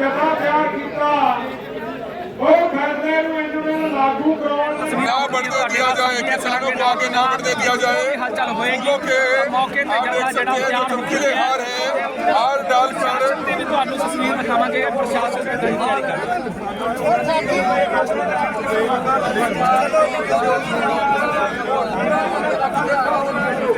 ਜਥਾ ਤਿਆਰ ਕੀਤਾ ਉਹ ਫੈਸਲੇ ਨੂੰ ਇਹਨਾਂ ਨੂੰ ਲਾਗੂ ਕਰਾਉਣ ਲਈ ਨਾ बढ़ने दिया जाए किसानों को आगे ना बढ़ने दिया जाए हलचल होएगी। क्योंकि मौके ते आप जगह देख जगह सकते हैं तैयार जो हो चमकीले हार है हार डाल कर ਤੇ ਵੀ ਤੁਹਾਨੂੰ ਤਸਵੀਰ ਦਿਖਾਵਾਂਗੇ ਪ੍ਰਸ਼ਾਸਨ ਦੀ ਤਿਆਰੀ ਕਰ ਰਿਹਾ ਹੈ हार डाल कर मैं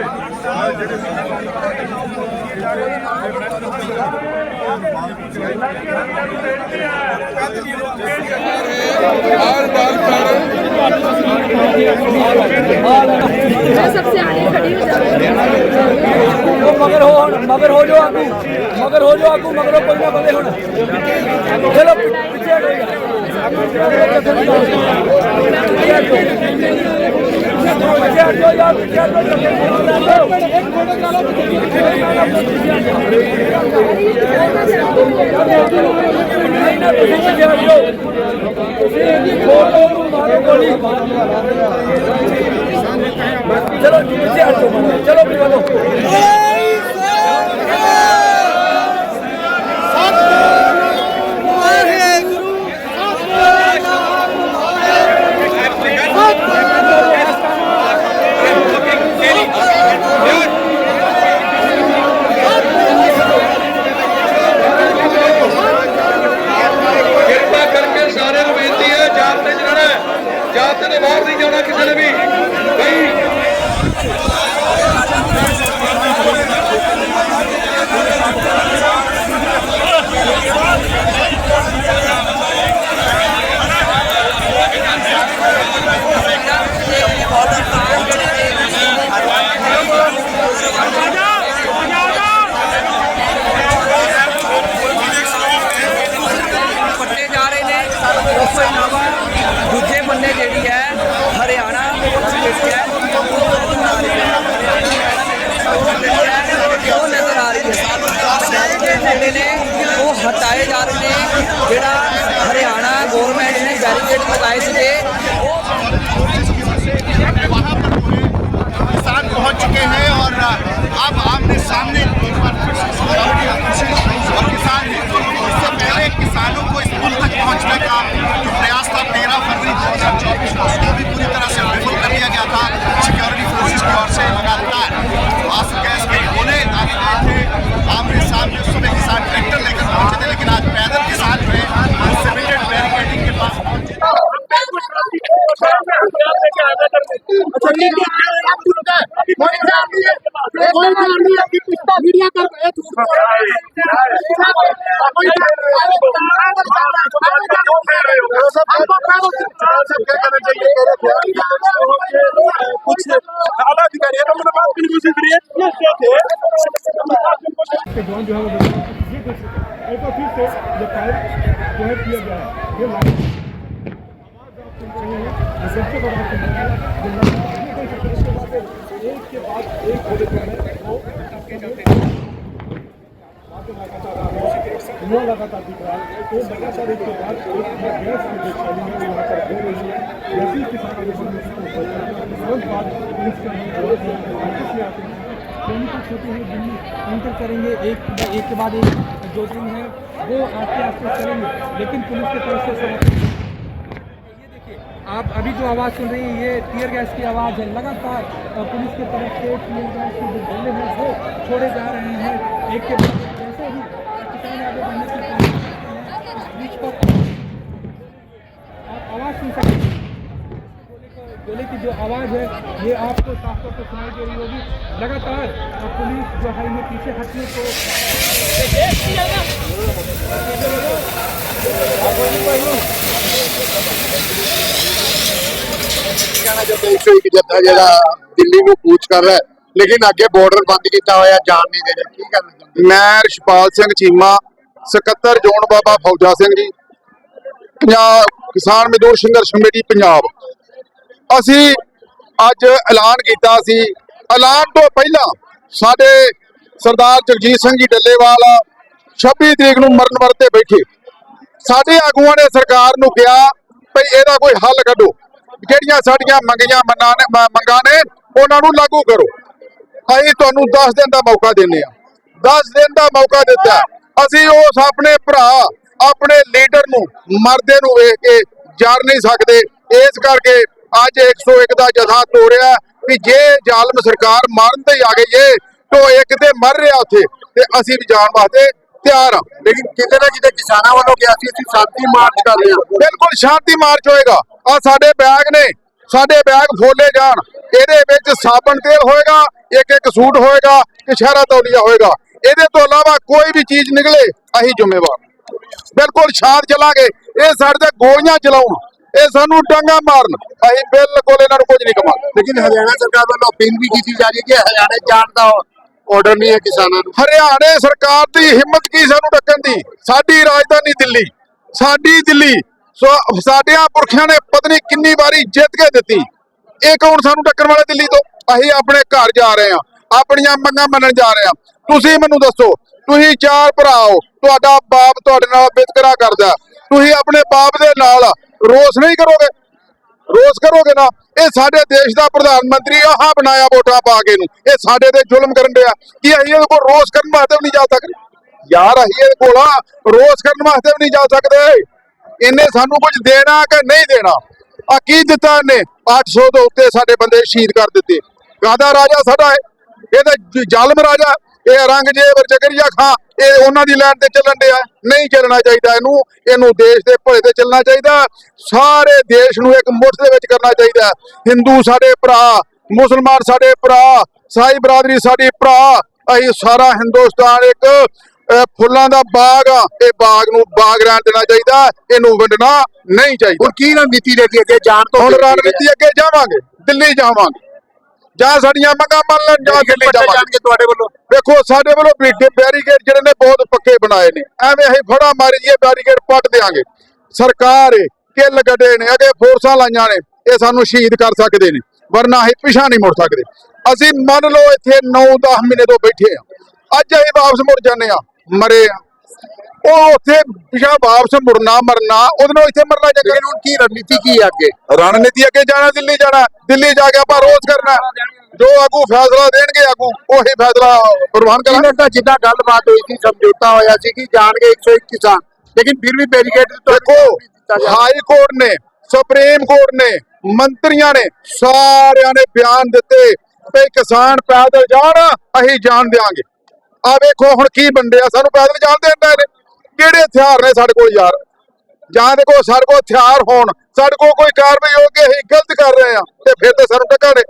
सबसे आगे खड़ी हो जाओ मगर हो मगर हो जो आगू मगर हो जो आगू मगर कोई ना बने हुण चलो पीछे हटो ਤੁਸੀਂ ਚਲੋ ਜੀ ਪਿੱਛੇ ਚਲੋ ਜਿਹੜੇ ਨੇ ਉਹ ਹਟਾਏ ਜਾ ਰਹੇ ਨੇ ਜਿਹੜਾ ਹਰਿਆਣਾ ਗਵਰਨਮੈਂਟ ਨੇ ਬੈਰੀਕੇਡ ਲਗਾਏ ਸੀਗੇ ਉਹ किसान पहुंच चुके हैं और अब आमने सामने एक बार फिर से सिक्योरिटी और किसान हैं इससे पहले किसानों को स्कूल तक पहुंचने का जो प्रयास था तेरह फरवरी दो हजार चौबीस को उसको भी पूरी तरह से विफल कर दिया गया था सिक्योरिटी फोर्सेज की ओर से लगातार आंसू गैस के गोले दागे गए थे आमने सामने उस समय किसान ट्रैक्टर लेकर पहुँचे थे, लेकिन आज पैदल किसान जो है सिमेंटेड बैरिकेडिंग के पास पहुँचे कुछ आला अधिकारी है तो बात बिल्कुल सी करिए के जवान जो है वो ये देख सकते हैं एक बार फिर से जो फायर जो है किया गया है ये लाइन सबसे बड़ा इसके बाद एक के बाद एक गोले जो है वो अटैक जाते हैं वो लगातार दिख रहा है तो लगातार गैस की है। यहाँ पर हो रही है किसान जिनमें काउंटर करेंगे एक एक के बाद एक जो दिन है वो आस्ते आस्ते चलेंगे लेकिन पुलिस की तरफ़ से समर्थन आप अभी जो आवाज़ सुन रही है ये टीयर गैस की आवाज़ है लगातार पुलिस की तरफ़ से टीयर गैस के जो गोले हैं वो छोड़े जा रहे हैं एक के बाद एक। जैसे ही किसान आगे बढ़ने की कोशिश करते हैं इस बीच पर आप आवाज़ सुन सकते हैं गोले का- गोले की जो आवाज़ है ये आपको साफ तौर पर सुनाई दे रही होगी लगातार अ, पुलिस जो है इन्हें पीछे हटने को ਕਹਿਣਾ ਚਾਹੁੰਦੇ ਇੱਕ ਇੱਕ ਜੱਥਾ ਜਿਹੜਾ ਦਿੱਲੀ ਨੂੰ ਕੂਚ ਕਰ ਰਿਹਾ ਹੈ, ਲੇਕਿਨ ਅੱਗੇ ਬਾਰਡਰ ਬੰਦ ਕੀਤਾ ਹੋਇਆ ਜਾਣ ਨਹੀਂ ਦੇ ਰਿਹਾ ਕੀ ਕਰਨਾ ਚਾਹੁੰਦੇ ਮੈਂ ਰਿਸ਼ਪਾਲ ਸਿੰਘ ਚੀਮਾ ਸਕੱਤਰ ਜੋਨ ਬਾਬਾ ਫੌਜਾ ਸਿੰਘ ਜੀ ਪੰਜਾਬ ਕਿਸਾਨ ਮਜ਼ਦੂਰ ਸੰਘਰਸ਼ ਕਮੇਟੀ ਪੰਜਾਬ ਅਸੀਂ ਅੱਜ ਐਲਾਨ ਕੀਤਾ ਸੀ। ਐਲਾਨ ਤੋਂ ਪਹਿਲਾਂ ਸਾਡੇ ਸਰਦਾਰ ਜਗਜੀਤ ਸਿੰਘ ਜੀ ਡੱਲੇਵਾਲ 26 ਤਰੀਕ ਨੂੰ ਮਰਨ ਵਰਤੇ ਬੈਠੇ। ਸਾਡੇ ਆਗੂਆਂ ਨੇ ਸਰਕਾਰ ਨੂੰ ਕਿਹਾ ਭਈ ਇਹਦਾ ਕੋਈ ਹੱਲ ਕੱਢੋ। ਜਿਹੜੀਆਂ ਸਾਡੀਆਂ ਮੰਗੀਆਂ ਮੰਨਾਂ ਨੇ- ਮੰਗਾਂ ਨੇ, ਉਹਨਾਂ ਨੂੰ ਲਾਗੂ ਕਰੋ। ਅਸੀਂ ਤੁਹਾਨੂੰ 10 ਦਿਨ ਦਾ ਮੌਕਾ ਦਿੰਨੇ ਆ 10 ਦਿਨ ਦਾ ਮੌਕਾ ਦਿੱਤਾ। ਅਸੀਂ ਉਸ ਆਪਣੇ ਭਰਾ, ਆਪਣੇ ਲੀਡਰ ਨੂੰ, ਮਰਦੇ ਨੂੰ ਵੇਖ ਕੇ ਜਾਣ ਨਹੀਂ ਸਕਦੇ। ਇਸ ਕਰਕੇ ਅੱਜ 101 ਦਾ ਜਥਾ ਤੋੜਿਆ ਕਿ ਜੇ ਜ਼ਾਲਮ ਸਰਕਾਰ ਮਾਰਨ ਤੇ ਆ ਗਈ ਏ ਤੋ ਇੱਕ ਤੇ ਮਰ ਰਿਹਾ ਉੱਥੇ ਤੇ ਅਸੀਂ ਵੀ ਜਾਣ ਵਾਸਤੇ ਤਿਆਰ ਹਾਂ। ਲੇਕਿਨ ਕਿਤੇ ਨਾ ਕਿਤੇ ਕਿਸਾਨਾਂ ਵੱਲੋਂ ਕਿਹਾ ਸੀ ਅਸੀਂ ਸ਼ਾਂਤੀ ਮਾਰਚ ਕਰ ਰਹੇ ਹਾਂ। ਬਿਲਕੁਲ ਸ਼ਾਂਤੀ ਮਾਰਚ ਹੋਏਗਾ। ਆ ਸਾਡੇ ਬੈਗ ਨੇ ਸਾਡੇ ਬੈਗ ਫੋਲੇ ਜਾਣ। ਇਹਦੇ ਵਿੱਚ ਸਾਬਣ ਤੇਲ ਹੋਏਗਾ ਇੱਕ ਇੱਕ ਸੂਟ ਹੋਏਗਾ ਤੇ ਸ਼ਹਿਰਾ ਤੌਲੀਆ ਹੋਏਗਾ। ਇਹਦੇ ਤੋਂ ਇਲਾਵਾ ਕੋਈ ਵੀ ਚੀਜ਼ ਨਿਕਲੇ ਅਸੀਂ ਜ਼ਿੰਮੇਵਾਰ ਬਿਲਕੁਲ ਸ਼ਾਂਤ ਚਲਾਂਗੇ ਇਹ ਸਾਡੇ ਤੇ ਗੋਲੀਆਂ ਚਲਾਉਣ। ਇਹ ਸਾਨੂੰ ਡਾਂਗਾ ਮਾਰਨ। ਅਸੀਂ ਬਿਲਕੁਲ ਇਹਨਾਂ ਨੂੰ ਕੁਝ ਨਹੀਂ ਕਮਾ ਲੇਕਿਨ ਹਰਿਆਣਾ ਸਰਕਾਰ ਵੱਲੋਂ ਅਪੀਲ ਵੀ ਕੀਤੀ ਜਾ ਰਹੀ ਹੈ ਕਿ ਹਰਿਆਣਾ ਜਾਣ ਦਾ ਆਰਡਰ ਨਹੀਂ ਹੈ ਕਿਸਾਨਾਂ ਨੂੰ। ਹਰਿਆਣੇ ਸਰਕਾਰ ਦੀ ਹਿੰਮਤ ਕੀ ਸਾਨੂੰ ਡੱਕਣ ਦੀ? ਸਾਡੀ ਰਾਜਧਾਨੀ ਦਿੱਲੀ। ਸਾਡੀ ਦਿੱਲੀ। ਸੋ ਸਾਡਿਆਂ ਪੁਰਖਿਆਂ ਨੇ ਪਤਨੀ ਕਿੰਨੀ ਵਾਰੀ ਜਿੱਤ ਕੇ ਦਿੱਤੀ। ਇਹ ਕੌਣ ਸਾਨੂੰ ਟੱਕਰ ਵਾਲੇ ਦਿੱਲੀ ਤੋਂ? ਅਸੀਂ ਆਪਣੇ ਘਰ ਜਾ ਰਹੇ ਹਾਂ। ਆਪਣੀਆਂ ਮੰਗਾਂ ਮੰਨਣ ਜਾ ਰਹੇ ਹਾਂ। ਤੁਸੀਂ ਮੈਨੂੰ ਦੱਸੋ ਤੁਸੀਂ ਚਾਰ ਭਰਾ ਹੋ। ਤੁਹਾਡਾ ਬਾਪ ਤੁਹਾਡੇ ਨਾਲ ਵਿਤਕਰਾ ਕਰਦਾ। ਤੁਸੀਂ ਆਪਣੇ ਬਾਪ ਦੇ ਨਾਲ ਰੋਸ ਨਹੀਂ ਕਰੋਗੇ? ਰੋਸ ਕਰੋਗੇ ਨਾ? ਇਹ ਸਾਡੇ ਦੇਸ਼ ਦਾ ਪ੍ਰਧਾਨ ਮੰਤਰੀ ਆਹ ਬਣਾਇਆ ਵੋਟਾਂ ਪਾ ਕੇ ਨੂੰ ਇਹ ਸਾਡੇ ਤੇ ਜ਼ੁਲਮ ਕਰਨ ਡਿਆ। ਕਿ ਅਸੀਂ ਇਹਦੇ ਕੋਲ ਰੋਸ ਕਰਨ ਵਾਸਤੇ ਵੀ ਨਹੀਂ ਜਾ ਸਕਦੇ? ਯਾਰ ਅਸੀਂ ਇਹਦੇ ਕੋਲ ਆ, ਰੋਸ ਕਰਨ ਵਾਸਤੇ ਵੀ ਨਹੀਂ ਜਾ ਸਕਦੇ। ਇਹਨੇ ਸਾਨੂੰ ਕੁਝ ਦੇਣਾ ਕਿ ਨਹੀਂ ਦੇਣਾ? ਆ ਕੀ ਦਿੱਤਾ ਇਹਨੇ? 800 ਤੋਂ ਉੱਤੇ ਸਾਡੇ ਬੰਦੇ ਸ਼ਹੀਦ ਕਰ ਦਿੱਤੇ। ਗਾਦਾ ਰਾਜਾ ਸਾਡਾ ਇਹ ਤਾਂ ਜ਼ਾਲਮ ਰਾਜਾ। ਇਹ ਔਰੰਗਜ਼ੇਬ ਜ਼ਕਰੀਆ ਖਾਂ ਇਹ ਉਹਨਾਂ ਦੀ ਲਾਈਨ ਤੇ ਚੱਲਣ ਡਿਆ। ਨਹੀਂ ਚੱਲਣਾ ਚਾਹੀਦਾ ਇਹਨੂੰ ਇਹਨੂੰ ਦੇਸ਼ ਦੇ ਭਲੇ ਤੇ ਚੱਲਣਾ ਚਾਹੀਦਾ। ਸਾਰੇ ਦੇਸ਼ ਨੂੰ ਇੱਕ ਮੁੱਠ ਦੇ ਵਿੱਚ ਕਰਨਾ ਚਾਹੀਦਾ। ਹਿੰਦੂ ਸਾਡੇ ਭਰਾ ਮੁਸਲਮਾਨ ਸਾਡੇ ਭਰਾ ਸਾਈ ਬਰਾਦਰੀ ਸਾਡੀ ਭਰਾ ਅਸੀਂ ਸਾਰਾ ਹਿੰਦੁਸਤਾਨ ਇੱਕ ਫੁੱਲਾਂ ਦਾ ਬਾਗ ਆ। ਇਹ ਬਾਗ ਨੂੰ ਬਾਗ ਰਹਿਣ ਦੇਣਾ ਚਾਹੀਦਾ ਇਹਨੂੰ ਵੰਡਣਾ ਨਹੀਂ ਚਾਹੀਦਾ। ਹੁਣ ਕੀ ਰਣਨੀਤੀ ਰਹੇਗੀ ਅੱਗੇ? ਜਾਣ ਤੋਂ ਹੁਣ ਰਣਨੀਤੀ ਅੱਗੇ ਜਾਵਾਂਗੇ ਦਿੱਲੀ ਜਾਵਾਂਗੇ। ਜਾਂ ਸਾਡੀਆਂ ਮੰਗਾਂ ਮੰਨ ਲੈਣ ਜਾਂ ਦਿੱਲੀ ਜਾਵਾਂਗੇ ਤੁਹਾਡੇ ਵੱਲੋਂ। ਵੇਖੋ ਸਾਡੇ ਵੱਲੋਂ ਬੈਰੀਕੇਡ ਜਿਹੜੇ ਨੇ ਬਹੁਤ ਪੱਕੇ ਬਣਾਏ ਨੇ। ਐਵੇਂ ਅਸੀਂ ਫੜਾ ਮਾਰੀ ਜੀਏ ਬੈਰੀਕੇਡ ਪੱਟ ਦੇਾਂਗੇ ਸਰਕਾਰ ਕਿੱਲ ਗੱਡੇ ਨੇ ਅਗੇ ਫੋਰਸਾਂ ਲਾਈਆਂ ਨੇ ਇਹ ਸਾਨੂੰ ਸ਼ਹੀਦ ਕਰ ਸਕਦੇ ਨੇ ਵਰਨਾ ਅਸੀਂ ਪਿਛਾ ਨਹੀਂ ਮੁੜ ਸਕਦੇ। ਅਸੀਂ ਮੰਨ ਲਓ ਇੱਥੇ 9-10 ਮਹੀਨੇ ਤੋਂ ਬੈਠੇ ਆ। ਅੱਜ ਅਸੀਂ ਵਾਪਸ ਮੁੜ ਜਾਂਦੇ ਆ ਮਰੇ ਆ। ਉਹ ਉੱਥੇ ਪਿਛਾ ਵਾਪਸ ਮੁੜਨਾ ਮਰਨਾ ਉਹਦੇ ਨਾਲ ਇੱਥੇ ਮਰਨਾ ਜਗੇ ਹੁਣ ਕੀ ਰਣਨੀਤੀ ਕੀ ਹੈ ਅੱਗੇ? ਰਣਨੀਤੀ ਅੱਗੇ ਜਾਣਾ ਦਿੱਲੀ ਜਾਣਾ। ਦਿੱਲੀ ਜਾ ਕੇ ਆਪਾਂ ਰੋਜ਼ ਕਰਨਾ। ਜੋ ਆਗੂ ਫੈਸਲਾ ਦੇਣਗੇ ਆਗੂ ਉਹੀ ਫੈਸਲਾ ਪ੍ਰਵਾਨ ਕਰਾਂਗੇ। ਜਿੱਦਾਂ ਗੱਲਬਾਤ ਹੋਈ ਸੀ ਸਮਝੌਤਾ ਹੋਇਆ ਸੀ ਕਿ ਜਾਣਗੇ 101 ਕਿਸਾਨ ਲੇਕਿਨ ਫਿਰ ਵੀ ਬੈਰੀਕੇਡ ਦੇਖੋ ਹਾਈ ਕੋਰਟ ਨੇ ਸੁਪਰੀਮ ਕੋਰਟ ਨੇ ਮੰਤਰੀਆਂ ਨੇ ਸਾਰਿਆਂ ਨੇ ਬਿਆਨ ਦਿੱਤੇ ਵੀ ਕਿਸਾਨ ਪੈਦਲ ਜਾਣ ਅਸੀਂ ਜਾਣ ਦਿਆਂਗੇ। ਆ ਵੇਖੋ ਹੁਣ ਕੀ ਬੰਦਿਆ ਸਾਨੂੰ ਪੈਦਲ ਜਾਣ ਦੇਣ ਨੇ ਕਿਹੜੇ ਹਥਿਆਰ ਨੇ ਸਾਡੇ ਕੋਲ ਯਾਰ ਜਾਂ ਦੇ ਕੋਲ ਸਾਡੇ ਕੋਲ ਹਥਿਆਰ ਹੋਣ ਸਾਡੇ ਕੋਲ ਕੋਈ ਕਾਰਵਾਈ ਹੋ ਕੇ ਅਸੀਂ ਗਲਤ ਕਰ ਰਹੇ ਆ ਤੇ ਫਿਰ ਤੇ ਸਾਨੂੰ ਟੱਕਾ ਨੇ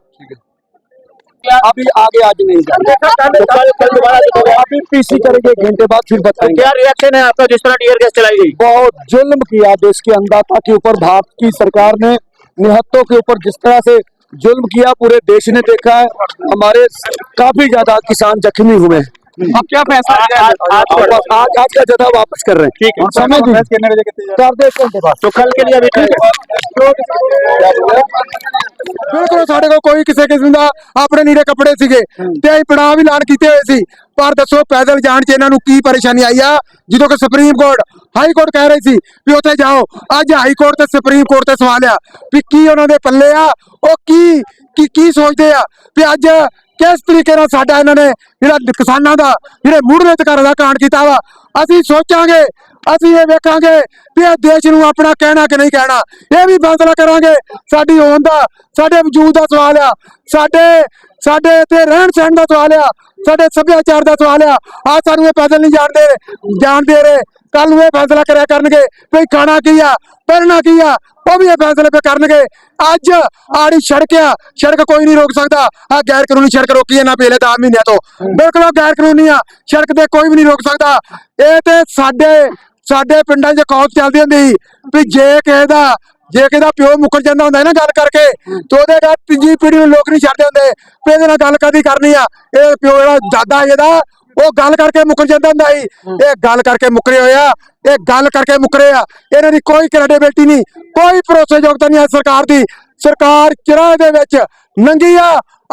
अभी आगे आज नहीं जाएंगे तो कल कल दोबारा अभी पीसी करेंगे एक घंटे बाद फिर बताएंगे क्या रिएक्शन है आपका जिस तरह टीयर गैस चलाई गई बहुत जुल्म किया देश के अन्नदाता के ऊपर भारत की सरकार ने निहत्तों के ऊपर जिस तरह से जुल्म किया पूरे देश ने देखा है हमारे काफी ज्यादा किसान जख्मी हुए हैं अब क्या फैसला लिया है? आज आज आज का जगह वापस कर रहे हैं ठीक है समय दी कर दे एक घंटे बाद तो कल के लिए अभी ठीक है ਬਿਲਕੁਲ ਸਾਡੇ ਕੋਲ ਕੋਈ ਕਿਸੇ ਕਿਸਮ ਦਾ ਆਪਣੇ ਨੀਰੇ ਕੱਪੜੇ ਸੀਗੇ ਤੇ ਅਸੀਂ ਪੜਾਅ ਵੀ ਐਲਾਨ ਕੀਤੇ ਹੋਏ ਸੀ ਪਰ ਦੱਸੋ ਪੈਦਲ ਜਾਣ 'ਚ ਇਹਨਾਂ ਨੂੰ ਕੀ ਪਰੇਸ਼ਾਨੀ ਆਈ ਆ ਜਦੋਂ ਕਿ ਸੁਪਰੀਮ ਕੋਰਟ ਹਾਈ ਕੋਰਟ ਕਹਿ ਰਹੀ ਸੀ ਵੀ ਉੱਥੇ ਜਾਓ ਅੱਜ ਹਾਈ ਕੋਰਟ ਤੇ ਸੁਪਰੀਮ ਕੋਰਟ ਤੇ ਸਵਾਲ ਆ ਵੀ ਕੀ ਉਹਨਾਂ ਦੇ ਪੱਲੇ ਆ ਉਹ ਕੀ ਕੀ ਕੀ ਸੋਚਦੇ ਆ ਵੀ ਅੱਜ ਕਿਸ ਤਰੀਕੇ ਨਾਲ ਸਾਡਾ ਇਹਨਾਂ ਨੇ ਜਿਹੜਾ ਕਿਸਾਨਾਂ ਦਾ, ਜਿਹੜੇ ਮੂੜ ਨੇ ਅਧਿਕਾਰਾਂ ਦਾ ਕਾਂਡ ਕੀਤਾ ਵਾ, ਅਸੀਂ ਸੋਚਾਂਗੇ, ਅਸੀਂ ਇਹ ਵੇਖਾਂਗੇ ਵੀ ਇਹ ਦੇਸ਼ ਨੂੰ ਆਪਣਾ ਕਹਿਣਾ ਕਿ ਨਹੀਂ ਕਹਿਣਾ। ਇਹ ਵੀ ਫੈਸਲਾ ਕਰਾਂਗੇ। ਸਾਡੀ ਹੋਂਦ ਦਾ, ਸਾਡੇ ਵਜੂਦ ਦਾ ਸਵਾਲ ਆ। ਸਾਡੇ ਸਾਡੇ ਇੱਥੇ ਰਹਿਣ ਸਹਿਣ ਦਾ ਸਵਾਲ ਆ। ਸਾਡੇ ਸੱਭਿਆਚਾਰ ਦਾ ਸਵਾਲ ਆ। ਆ ਸਾਨੂੰ ਇਹ ਪੈਦਲ ਨਹੀਂ ਜਾਣਦੇ ਜਾਣ ਦੇ ਰਹੇ। ਕੱਲ ਨੂੰ ਇਹ ਫੈਸਲਾ ਕਰਿਆ ਕਰਨਗੇ ਵੀ ਖਾਣਾ ਕੀ ਆ, ਪਹਿਨਣਾ ਕੀ ਆ, ਉਹ ਵੀ ਇਹ ਫੈਸਲੇ ਪੇ ਕਰਨਗੇ। ਅੱਜ ਆੜੀ ਸੜਕ ਆ, ਸੜਕ ਕੋਈ ਨਹੀਂ ਰੋਕ ਸਕਦਾ। ਆ ਗੈਰ ਕਾਨੂੰਨੀ ਸੜਕ ਰੋਕੀ ਇਹਨਾਂ ਪਿਛਲੇ 10 ਮਹੀਨਿਆਂ ਤੋਂ। ਬਿਲਕੁਲ ਉਹ ਗੈਰ ਕਾਨੂੰਨੀ ਆ, ਸੜਕ ਤੇ ਕੋਈ ਵੀ ਨਹੀਂ ਰੋਕ ਸਕਦਾ। ਇਹ ਤੇ ਸਾਡੇ ਸਾਡੇ ਪਿੰਡਾਂ 'ਚ ਕੌਤ ਚੱਲਦੀ ਹੁੰਦੀ ਸੀ ਵੀ ਜੇ ਕਿਸੇ ਦਾ, ਜੇ ਕਿਸੇ ਦਾ ਪਿਓ ਮੁੱਕਰ ਜਾਂਦਾ ਹੁੰਦਾ ਸੀ ਨਾ ਗੱਲ ਕਰਕੇ, ਤੇ ਉਹਦੇ ਨਾਲ ਤੀਜੀ ਪੀੜ੍ਹੀ ਨੂੰ ਲੋਕ ਨਹੀਂ ਛੱਡਦੇ ਹੁੰਦੇ। ਵੀ ਇਹਦੇ ਨਾਲ ਗੱਲ ਕਦੀ ਕਰਨੀ ਆ? ਇਹ ਪਿਓ ਜਿਹੜਾ ਦਾਦਾ ਇਹਦਾ ਉਹ ਗੱਲ ਕਰਕੇ ਮੁੱਕਰ ਜਾਂਦਾ ਹੁੰਦਾ ਸੀ। ਇਹ ਗੱਲ ਕਰਕੇ ਮੁੱਕਰੇ ਹੋਇਆ ਇਹ ਗੱਲ ਕਰਕੇ ਮੁੱਕਰੇ ਆ। ਇਹਨਾਂ ਦੀ ਕੋਈ ਕ੍ਰੈਡੀਬਿਲਟੀ ਨਹੀਂ ਕੋਈ ਭਰੋਸੇਯੋਗਤਾ ਨਹੀਂ ਹੈ ਸਰਕਾਰ ਦੀ। ਸਰਕਾਰ ਕਿਰਾਏ ਦੇ ਵਿੱਚ ਨੰਗੀ ਆ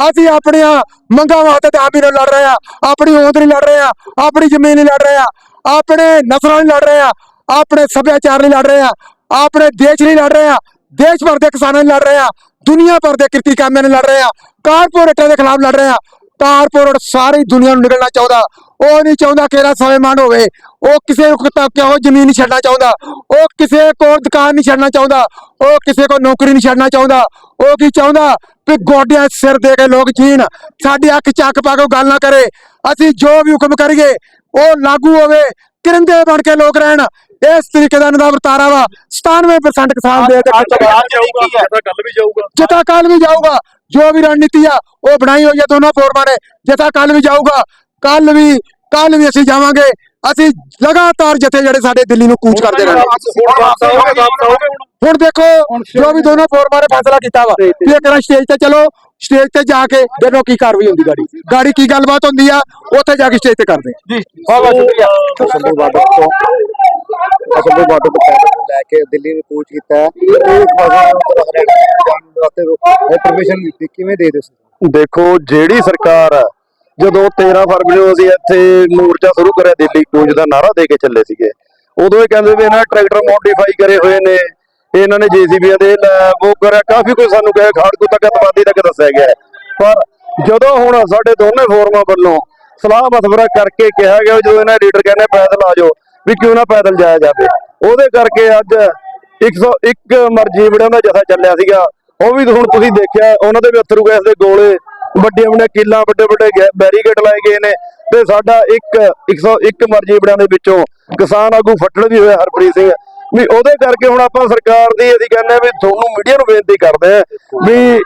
ਅਸੀਂ ਆਪਣੀਆਂ ਮੰਗਾਂ ਵਾਸਤੇ ਤੇ ਆਪ ਹੀ ਨਾਲ ਲੜ ਰਹੇ ਆ। ਆਪਣੀ ਹੋਂਦ ਲਈ ਲੜ ਰਹੇ ਆ ਆਪਣੀ ਜ਼ਮੀਨ ਲਈ ਲੜ ਰਹੇ ਆ। ਆਪਣੇ ਨਸਲਾਂ ਲਈ ਲੜ ਰਹੇ ਆ ਆਪਣੇ ਸੱਭਿਆਚਾਰ ਲਈ ਲੜ ਰਹੇ ਆ ਆਪਣੇ ਦੇਸ਼ ਲਈ ਲੜ ਰਹੇ ਆ। ਦੇਸ਼ ਭਰ ਦੇ ਕਿਸਾਨਾਂ ਲਈ ਲੜ ਰਹੇ ਆ ਦੁਨੀਆ ਭਰ ਦੇ ਕਿਰਤੀ ਕਾਮਿਆਂ ਲਈ ਲੜ ਰਹੇ ਆ। ਕਾਰਪੋਰੇਟਾਂ ਦੇ ਖਿਲਾਫ ਲੜ ਰਹੇ ਆ। ਤਾਰਪੁਰ ਸਾਰੀ ਦੁਨੀਆ ਨੂੰ ਨਿਕਲਣਾ ਚਾਹੁੰਦਾ। ਉਹ ਨਹੀਂ ਚਾਹੁੰਦਾ ਕਿ ਇਹਦਾ ਸਵੈਮਾਨ ਹੋਵੇ। ਉਹ ਕਿਸੇ ਨੂੰ ਕਿਉਂ ਜ਼ਮੀਨ ਨਹੀਂ ਛੱਡਣਾ ਚਾਹੁੰਦਾ। ਉਹ ਕਿਸੇ ਕੋਲ ਦੁਕਾਨ ਨਹੀਂ ਛੱਡਣਾ ਚਾਹੁੰਦਾ। ਉਹ ਕਿਸੇ ਕੋਲ ਨੌਕਰੀ ਨਹੀਂ ਛੱਡਣਾ ਚਾਹੁੰਦਾ। ਉਹ ਕੀ ਚਾਹੁੰਦਾ ਵੀ ਗੋਡਿਆਂ ਸਿਰ ਦੇ ਕੇ ਲੋਕ ਜੀਣ। ਸਾਡੀ ਅੱਖ ਚੱਕ ਪਾ ਕੇ ਉਹ ਗੱਲ ਨਾ ਕਰੇ। ਅਸੀਂ ਜੋ ਵੀ ਹੁਕਮ ਕਰੀਏ ਉਹ ਲਾਗੂ ਹੋਵੇ। ਕਿਰੰਦੇ ਬਣ ਕੇ ਲੋਕ ਰਹਿਣ। ਇਸ ਤਰੀਕੇ ਦਾ ਇਹਨਾਂ ਦਾ ਵਰਤਾਰਾ ਵਾ। 97% ਕਿਸਾਨ ਦੇ ਅੱਜ ਕੱਲ ਵੀ ਜਾਊਗਾ। ਜਿੱਥਾ ਕੱਲ ਵੀ ਜਾਊਗਾ। ਜੋ ਵੀ ਰਣਨੀਤੀ ਆ ਉਹ ਬਣਾਈ ਹੋਈ ਆ ਦੋਨੋਂ ਫੋਰਮਾਂ ਨੇ। ਜਿੱਥਾ ਕੱਲ ਵੀ ਜਾਊਗਾ ਕੱਲ ਵੀ ਕੱਲ ਵੀ ਅਸੀਂ ਜਾਵਾਂਗੇ। ਅਸੀਂ ਲਗਾਤਾਰ ਜਥੇ ਜਿਹੜੇ ਸਾਡੇ ਦਿੱਲੀ ਨੂੰ ਕੂਚ ਕਰਦੇ ਰਹਿਣਗੇ ਹੁਣ ਦੇਖੋ ਜੋ ਵੀ ਦੋਨੋਂ ਫੋਰਮਾਂ ਨੇ ਫੈਸਲਾ ਕੀਤਾ ਵਾ ਵੀ ਇੱਕ ਵਾਰ ਸਟੇਜ ਤੇ ਚਲੋ ਸਟੇਜ ਤੇ ਜਾ ਕੇ ਦੇਖੋ ਕੀ ਕਾਰਵਾਈ ਹੁੰਦੀ ਗਾੜੀ। ਗਾੜੀ ਕੀ ਗੱਲਬਾਤ ਹੁੰਦੀ ਆ ਉੱਥੇ ਜਾ ਕੇ ਸਟੇਜ ਤੇ ਕਰਦੇ। ਜੀ ਬਹੁਤ ਬਹੁਤ ਸ਼ੁਕਰੀਆ। ਅਸਲ ਬਾਰਡਰ ਤੋਂ ਅਸਲ ਬਾਰਡਰ ਤੋਂ ਲੈ ਕੇ ਦਿੱਲੀ ਨੂੰ ਕੂਚ ਕੀਤਾ ਇਹ ਪਰਮਿਸ਼ਨ ਦਿੱਤੀ। ਕਿਵੇਂ ਦੇ ਦਿਓ ਦੇਖੋ ਜਿਹੜੀ ਸਰਕਾਰ ਆ, ਜਦੋਂ 13 ਫਰਵਰੀ ਨੂੰ ਅਸੀਂ ਇੱਥੇ ਮੋਰਚਾ ਸ਼ੁਰੂ ਕਰਿਆ ਦਿੱਲੀ ਕੂਚ ਦਾ ਨਾਰਾ ਦੇ ਕੇ ਚੱਲੇ ਸੀਗੇ। ਉਦੋਂ ਇਹ ਕਹਿੰਦੇ ਵੀ ਇਹਨਾਂ ਟਰੈਕਟਰ ਮੋਡੀਫਾਈ ਕਰੇ ਹੋਏ ਨੇ। ਇਹਨਾਂ ਨੇ ਜੀਸੀਬੀ ਦੇ ਲੈਬ ਉਹ ਕਰਿਆ ਕਾਫੀ ਕੁਝ ਸਾਨੂੰ ਕਹੇ ਖਾੜਕੂ ਤੱਕ ਤਬਾਦੀ ਤੱਕ ਦੱਸਿਆ ਗਿਆ ਹੈ। ਪਰ ਜਦੋਂ ਹੁਣ ਸਾਡੇ ਦੋਨੇ ਫੋਰਮਾਂ ਵੱਲੋਂ ਸਲਾਹ ਮਸ਼ਵਰਾ ਕਰਕੇ ਕਿਹਾ ਗਿਆ ਜਦੋਂ ਇਹਨਾਂ ਲੀਡਰ ਕਹਿੰਦੇ ਪੈਦਲ ਆ ਜਾਓ, ਵੀ ਕਿਉਂ ਨਾ ਪੈਦਲ ਜਾਇਆ ਜਾਵੇ। ਉਹਦੇ ਕਰਕੇ ਅੱਜ 101 ਮਰਜ਼ੀ ਬੜਿਆਂ ਦਾ ਜਥਾ ਚੱਲਿਆ ਸੀਗਾ। ਉਹ ਵੀ ਹੁਣ ਤੁਸੀਂ ਦੇਖਿਆ, ਉਹਨਾਂ ਦੇ ਵੀ ਅਥਰੂ ਗੈਸ ਦੇ ਗੋਲੇ। ਵੱਡੀਆਂ ਵੱਡੀਆਂ ਕਿੱਲਾਂ, ਵੱਡੇ ਵੱਡੇ ਬੈਰੀਕੇਡ ਲਾਏ ਗਏ ਨੇ। ਤੇ ਸਾਡਾ ਇੱਕ 101 ਮਰਜ਼ੀ ਬੜਿਆਂ ਦੇ ਵਿੱਚੋਂ ਕਿਸਾਨ ਆਗੂ ਫੱਟੜ ਵੀ ਹੋਇਆ, ਹਰਪ੍ਰੀਤ ਸਿੰਘ। ਵੀ ਉਹਦੇ ਕਰਕੇ ਹੁਣ ਆਪਾਂ ਸਰਕਾਰ ਦੀ ਅਸੀਂ ਕਹਿੰਦੇ ਆ ਵੀ ਤੁਹਾਨੂੰ ਮੀਡੀਆ ਨੂੰ ਬੇਨਤੀ ਕਰਦੇ ਆ ਵੀ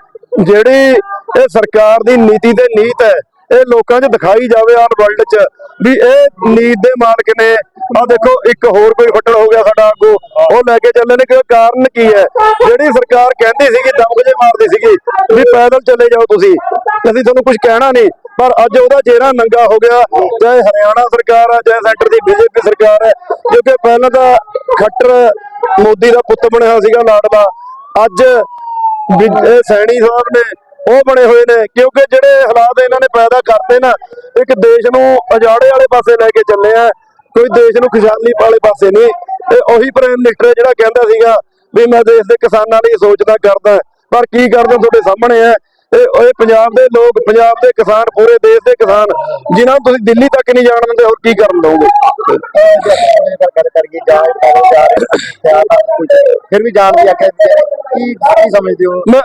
ਜਿਹੜੀ ਇਹ ਸਰਕਾਰ ਦੀ ਨੀਤੀ ਤੇ ਨੀਤ ਹੈ ਇਹ ਲੋਕਾਂ 'ਚ ਦਿਖਾਈ ਜਾਵੇ ਆਲ ਵਰਲਡ 'ਚ ਵੀ ਇਹ ਨੀਤ ਦੇ ਮਾਲਕ ਨੇ। ਆ ਦੇਖੋ, ਇੱਕ ਹੋਰ ਕੋਈ ਫੱਟੜ ਹੋ ਗਿਆ ਸਾਡਾ ਆਗੂ ਉਹ ਲੈ ਕੇ ਚੱਲੇ ਨੇ, ਕਿ ਕਾਰਨ ਕੀ ਹੈ? ਜਿਹੜੀ ਸਰਕਾਰ ਕਹਿੰਦੀ ਸੀਗੀ ਦਮਗਜੇ ਮਾਰਦੀ ਸੀਗੀ, ਵੀ ਪੈਦਲ ਚਲੇ ਜਾਓ ਤੁਸੀਂ। ਅਸੀਂ ਤੁਹਾਨੂੰ ਕੁਝ ਕਹਿਣਾ ਨਹੀਂ, ਪਰ ਅੱਜ ਉਹਦਾ ਚਿਹਰਾ ਨੰਗਾ ਹੋ ਗਿਆ। ਚਾਹੇ ਹਰਿਆਣਾ ਸਰਕਾਰ ਹੈ, ਚਾਹੇ ਸੈਂਟਰ ਦੀ ਬੀਜੇਪੀ ਸਰਕਾਰ ਹੈ ਕਿਉਂਕਿ ਪਹਿਲਾਂ ਤਾਂ ਖੱਟਰ ਮੋਦੀ ਦਾ ਪੁੱਤ ਬਣਿਆ ਸੀਗਾ ਲਾਡਲਾ। ਅੱਜ ਸੈਣੀ ਸਾਹਿਬ ਨੇ ਉਹ ਬਣੇ ਹੋਏ ਨੇ, ਕਿਉਂਕਿ ਜਿਹੜੇ ਹਾਲਾਤ ਇਹਨਾਂ ਨੇ ਪੈਦਾ ਕਰਤੇ ਨਾ, ਇੱਕ ਦੇਸ਼ ਨੂੰ ਅਜਾੜੇ ਵਾਲੇ ਪਾਸੇ ਲੈ ਕੇ ਚੱਲੇ ਆ, ਕੋਈ ਦੇਸ਼ ਨੂੰ ਖੁਸ਼ਹਾਲੀ ਵਾਲੇ ਪਾਸੇ ਨਹੀਂ। ਤੇ ਉਹੀ ਪ੍ਰਾਈਮ ਮਿਨਿਸਟਰ ਜਿਹੜਾ ਕਹਿੰਦਾ ਸੀਗਾ ਵੀ ਮੈਂ ਦੇਸ਼ ਦੇ ਕਿਸਾਨਾਂ ਲਈ ਸੋਚਦਾ ਕਰਦਾ, ਪਰ ਕੀ ਕਰਦਾ ਤੁਹਾਡੇ ਸਾਹਮਣੇ ਹੈ? ਇਹ ਇਹ ਪੰਜਾਬ ਦੇ ਲੋਕ ਪੰਜਾਬ ਦੇ ਕਿਸਾਨ ਪੂਰੇ ਦੇਸ਼ ਦੇ ਕਿਸਾਨ ਜਿਨ੍ਹਾਂ ਨੂੰ ਤੁਸੀਂ ਦਿੱਲੀ ਤੱਕ ਨਹੀਂ ਜਾਣ ਦਿੰਦੇ ਹੋਰ ਕੀ ਕਰਨ ਜਾ ਫਿਰ ਵੀ ਜਾਣ ਦੀ ਆਖਿਆ ਕੀ ਕੀ ਸਮਝਦੇ ਹੋ? ਮੈਂ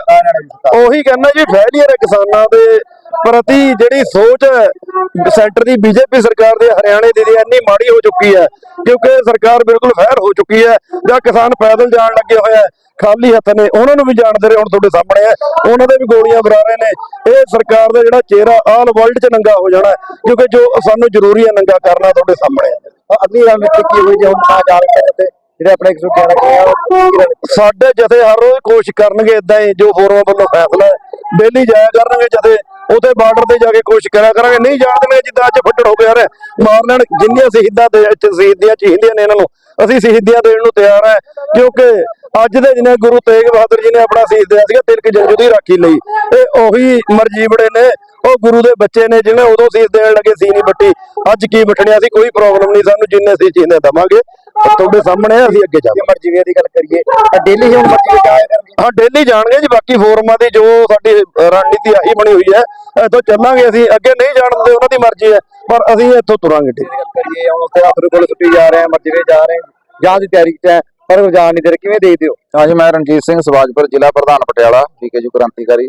ਉਹੀ ਕਹਿੰਦਾ ਜੀ ਫੈਲੀਅਰ ਹੈ ਕਿਸਾਨਾਂ ਦੇ ਪ੍ਰਤੀ ਜਿਹੜੀ ਸੋਚ ਹੈ ਸੈਂਟਰ ਦੀ ਬੀਜੇਪੀ ਸਰਕਾਰ ਦੇ ਹਰਿਆਣੇ ਦੀ ਦੀ ਇੰਨੀ ਮਾੜੀ ਹੋ ਚੁੱਕੀ ਹੈ ਕਿਉਂਕਿ ਸਰਕਾਰ ਬਿਲਕੁਲ ਫੈਰ ਹੋ ਚੁੱਕੀ ਹੈ ਜਾਂ ਕਿਸਾਨ ਪੈਦਲ ਜਾਣ ਲੱਗੇ ਹੋਏ ਆ ਖਾਲੀ ਹੱਥ ਨੇ ਉਹਨਾਂ ਨੂੰ ਵੀ ਜਾਣਦੇ ਰਹੇ ਹੁਣ ਤੁਹਾਡੇ ਸਾਹਮਣੇ ਹੈ। ਉਹਨਾਂ ਦੇ ਵੀ ਗੋਲੀਆਂ ਬਰਾ ਰਹੇ ਨੇ। ਇਹ ਸਰਕਾਰ ਦਾ ਜਿਹੜਾ ਚਿਹਰਾ ਆਲ ਵਰਲਡ 'ਚ ਨੰਗਾ ਹੋ ਜਾਣਾ ਕਿਉਂਕਿ ਜੋ ਸਾਨੂੰ ਜ਼ਰੂਰੀ ਹੈ ਨੰਗਾ ਕਰਨਾ ਤੁਹਾਡੇ ਸਾਹਮਣੇ ਅਗਲੀ ਰਣਨੀਤੀ ਕੀ ਹੋਈ ਜੇ ਹੁਣ ਨਾ ਜਾਣ ਤੇ ਜਿਹੜੇ ਆਪਣੇ 111 ਕਿਹਾ ਸਾਡੇ ਜਥੇ ਹਰ ਰੋਜ਼ ਕੋਸ਼ਿਸ਼ ਕਰਨਗੇ ਇਦਾਂ ਹੀ ਜੋ ਫੋਰਮਾਂ ਵੱਲੋਂ ਫੈਸਲਾ ਹੈ। ਡੇਲੀ ਜਾਇਆ ਕਰਨਗੇ ਜਥੇ ਉਥੇ ਬਾਰਡਰ ਤੇ ਜਾ ਕੇ ਕੋਸ਼ਿਸ਼ ਕਰਿਆ ਕਰਾਂਗੇ। ਨਹੀਂ ਜਾਣ ਦੇਣੇ ਜਿੱਦਾਂ ਅੱਜ ਫੱਟੜ ਹੋ ਗਿਆ ਰੇ ਮਾਰ ਲੈਣ ਜਿੰਨੀਆਂ ਸ਼ਹੀਦਾਂ ਦੇ ਸ਼ਹੀਦੀਆਂ ਚਾਹੀਦੀਆਂ ਨੇ ਇਹਨਾਂ ਨੂੰ ਅਸੀਂ ਸ਼ਹੀਦੀਆਂ ਦੇਣ ਨੂੰ ਤਿਆਰ ਹੈ ਕਿਉਂਕਿ ਅੱਜ ਦੇ ਦਿਨੇ ਗੁਰੂ ਤੇਗ ਬਹਾਦਰ ਜੀ ਨੇ ਆਪਣਾ ਸੀਸ ਦਿਆ ਸੀਗਾ ਤਿਲਕ ਜੰਜੂ ਦੀ ਰਾਖੀ ਲਈ। ਇਹ ਉਹੀ ਮਰਜੀਵੜੇ ਨੇ ਉਹ ਗੁਰੂ ਦੇ ਬੱਚੇ ਨੇ ਜਿਹਨੇ ਉਦੋਂ ਸੀਸ ਦੇਣ ਲੱਗੇ ਸੀ ਨਹੀਂ ਬੱਟੀ ਅੱਜ ਕੀ ਬਟਣਿਆ ਸੀ ਕੋਈ ਪ੍ਰੋਬਲਮ ਨਹੀਂ ਸਾਨੂੰ ਜਿੰਨੇ ਸੀ ਚੀਂਦੇ ਦਵਾਂਗੇ। ਤੁਹਾਡੇ ਸਾਹਮਣੇ ਅਸੀਂ ਅੱਗੇ ਜਾਵਾਂਗੇ ਮਰਜੀਵੇ ਦੀ ਗੱਲ ਕਰੀਏ ਡੇਲੀ ਹੁਣ ਮਰਜੀਵੇ ਜਾਇਆ ਕਰਨਗੇ ਹਾਂ। ਡੇਲੀ ਜਾਣਗੇ ਜੀ ਬਾਕੀ ਫੋਰਮਾਂ ਦੀ ਜੋ ਸਾਡੀ ਰਣਨੀਤੀ ਆਹੀ ਬਣੀ ਹੋਈ ਹੈ ਇੱਥੋਂ ਚੱਲਾਂਗੇ ਅਸੀਂ ਅੱਗੇ ਨਹੀਂ ਜਾਣ ਦਿੰਦੇ ਉਹਨਾਂ ਦੀ ਮਰਜ਼ੀ ਹੈ ਪਰ ਅਸੀਂ ਇੱਥੋਂ ਤੁਰਾਂਗੇ ਡੇਲੀ ਗੱਲ ਕਰੀਏ ਹੁਣ ਉੱਥੇ ਆਖਰ ਕੋਲ ਸੁੱਟੀ ਜਾ ਰਹੇ ਹਾਂ ਮਰਜੀਵੇ ਜਾ ਰਹੇ ਹਾਂ। ਜਾਣ ਦੀ ਤਿਆਰੀ 'ਚ ਪਰ ਉਹ ਨਹੀਂ ਦੇ ਕਿਵੇਂ ਦੇਖਦੇ ਹੋ? ਹਾਂਜੀ ਮੈਂ ਰਣਜੀਤ ਸਿੰਘ ਸਵਾਜਪੁਰ ਜ਼ਿਲ੍ਹਾ ਪ੍ਰਧਾਨ ਪਟਿਆਲਾ ਜੂ, ਕ੍ਰਾਂਤੀਕਾਰੀ।